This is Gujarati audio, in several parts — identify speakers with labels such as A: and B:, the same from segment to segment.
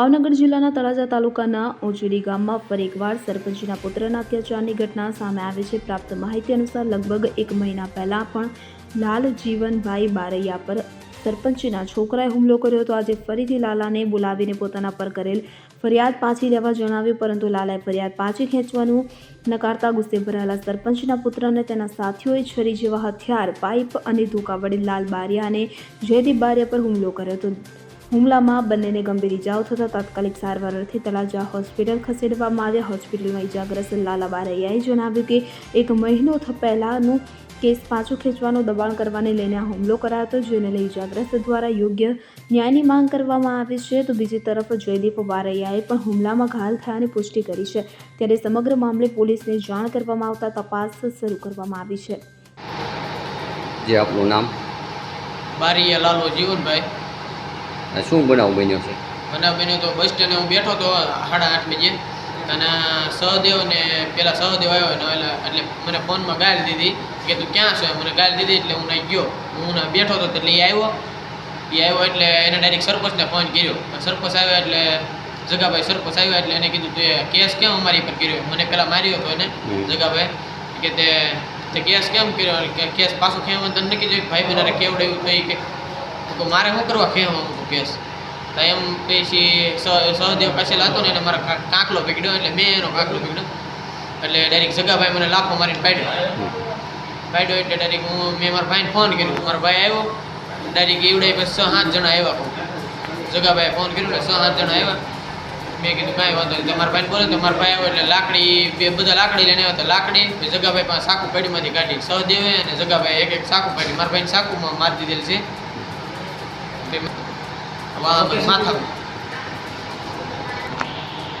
A: ભાવનગર જિલ્લાના તળાજા તાલુકાના ઓચુડી ગામમાં ફરી એકવાર સરપંચના પુત્રના અત્યાચારની ઘટના સામે આવી છે. પ્રાપ્ત માહિતી અનુસાર લગભગ એક મહિના પહેલા પણ લાલ જીવનભાઈ બારૈયા પર સરપંચના છોકરાએ હુમલો કર્યો હતો. આજે ફરીથી લાલાને બોલાવીને પોતાના પર કરેલ ફરિયાદ પાછી લેવા જણાવ્યું, પરંતુ લાલાએ ફરિયાદ પાછી ખેંચવાનું નકારતા ગુસ્સે ભરાયેલા સરપંચના પુત્રને તેના સાથીઓએ છરી જેવા હથિયાર, પાઇપ અને ધોકા વડે લાલ બારિયા અને જયદીપ બારિયા પર હુમલો કર્યો હતો. હુમલામાં બંનેને ગંભીર ઇજાઓ થતાં તાત્કાલિક સારવાર અર્થે તળાજા હોસ્પિટલ ખસેડવામાં આવ્યા. હોસ્પિટલમાં ઇજાગ્રસ્ત લાલા બારૈયાએ જણાવ્યું કે એક મહિનો પહેલાંનું કેસ પાછો ખેંચવાનો દબાણ કરવાને લઈને આ હુમલો કરાયો હતો જેને લઈ ઇજાગ્રસ્ત દ્વારા યોગ્ય ન્યાયની માંગ કરવામાં આવી છે. તો બીજી તરફ જયદીપ બારૈયાએ પણ હુમલામાં ઘાયલ થયાની પુષ્ટિ કરી છે. ત્યારે સમગ્ર મામલે પોલીસને જાણ કરવામાં આવતા તપાસ શરૂ કરવામાં આવી છે.
B: જે આપનું નામ?
C: બારીએ લાલો જીવનભાઈ.
B: શું બનાવ બન્યો છે?
C: બનાવ બન્યો તો બસ સ્ટેન્ડે હું બેઠો તો સાડા આઠ બજે અને સહદેવ ને પેલા સહદેવ આવ્યો ને એટલે એટલે મને ફોનમાં ગાળ દીધી. કે તું ક્યાં છે? મને ગાળ દીધી એટલે હું નહીં ગયો. હું ના બેઠો હતો એટલે એ આવ્યો. એ આવ્યો એટલે એને ડાયરેક્ટ સરપંચને ફોન કર્યો. સરપંચ આવ્યો એટલે જગાભાઈ સરપંચ આવ્યો એટલે એને કીધું તું કેસ કેમ અમારી પર કર્યો? મને પહેલાં માર્યો હતો એને જગાભાઈ કે તે તે કેસ કેમ કર્યો? કે કેસ પાછો ખેવાનું તને જોયું ભાઈ બધાને કેવડાવ્યું થઈ કે તો મારે શું કરવા ખેવા મૂકું કેસ? તો એમ પછી સહદેવ પાસે લાતો ને એને મારા કાંકલો પકડ્યો એટલે મેં એનો કાંકલો પકડ્યો એટલે ડાયરેક્ટ જગાભાઈ મને લાફો મારીને પાડ્યો. પાડ્યો એટલે ડાયરેક્ટ હું, મેં મારા ભાઈને ફોન કર્યો. મારો ભાઈ આવ્યો. ડાયરેક્ટ એવડાય પછી છ સાત જણા આવ્યા કહું. જગાભાઈ ફોન કર્યો એટલે છ સાત જણા આવ્યા. મેં કીધું કાંઈ વાંધો નહીં. તમારા ભાઈને બોલે તો મારા ભાઈ આવ્યો એટલે લાકડી, બે બધા લાકડી લઈને આવ્યા તો લાકડી જગાભાઈ પાસે સાકુ પેઢીમાંથી કાઢી. સહદેવે અને જગાભાઈ એક એક સાકુ કાઢી મારા ભાઈને સાકુમાં મારી દીધેલ છે.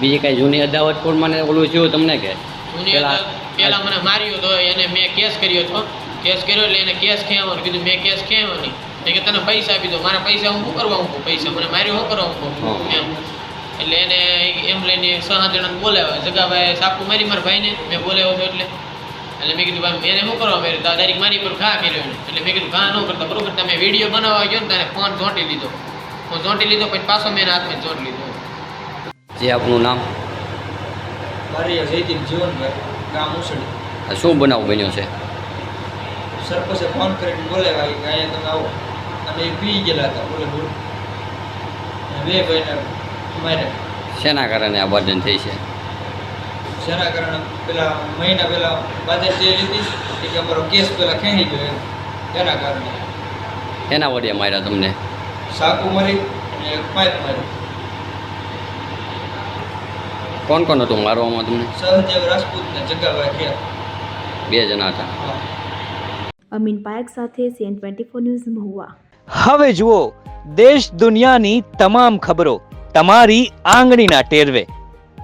B: બીજી કઈ જૂની અદાવત કોર્ટમાં ને ઓલું થયું તમને કે? પેલા-
C: મને માર્યો હતો એને મેં કેસ કર્યો હતો. કેસ કર્યો એટલે એને કેસ ખેવાનું કીધું મેં કેસ ખેવાનો નહીં એ કે તને પૈસા આપી દો મારા પૈસા હું શું કરવા હું પૈસા મને માર્યો શું કરવા
B: હું.
C: એમ. એટલે એને એમ લઈને સહા જણાને બોલાવ્યા. જગાભાઈ સાપુ મારી મારા ભાઈને. મેં બોલાવ્યો હતો એટલે એટલે મેં કીધું ભાઈ એને શું કરવા તો ડાયરેક્ટ મારી પર ઘા કર્યો એટલે મેં કીધું ઘા ન કરતા. બરોબર તમે વીડિયો બનાવવા ગયો ને તારે ફોન ચોંટી લીધો ફોન ચોંટી લીધો પછી પાછો મેં હાથમાં ચોંટી લીધો.
B: જે આપનું નામ?
D: મારી જયદીપ ગામ ઉસડી
B: આ શું બનાવ બન્યો છે?
D: સરપંચે ફોન કરીને બોલાવ્યા કે અહીંયા તમે આવો. અને એ પી ગયેલા હતા બોલે બોલ. બે ભાઈને માર્યા.
B: શેના કારણે આ વર્જન થઈ છે?
D: જેના કારણે પેલા મહિના પહેલા બાજાર જે લીધી એ કે અમારો કેસ પેલા ખેંચી ગયો એમ. એના કારણે.
B: એના વડે માર્યા તમને?
D: સાકુ મારી અને એક પાઇપ મારી.
B: કોણ કોણ હતું મારવામાં તમને?
D: સહદેવ રાજપૂત ને જગાભાઈ ખેર
B: બે જણા હતા.
A: અમીન પાયક સાથે CN twenty four news Mahuva.
E: હવે જુઓ દેશ દુનિયાની તમામ ખબરો તમારી આંગળીના ટેરવે.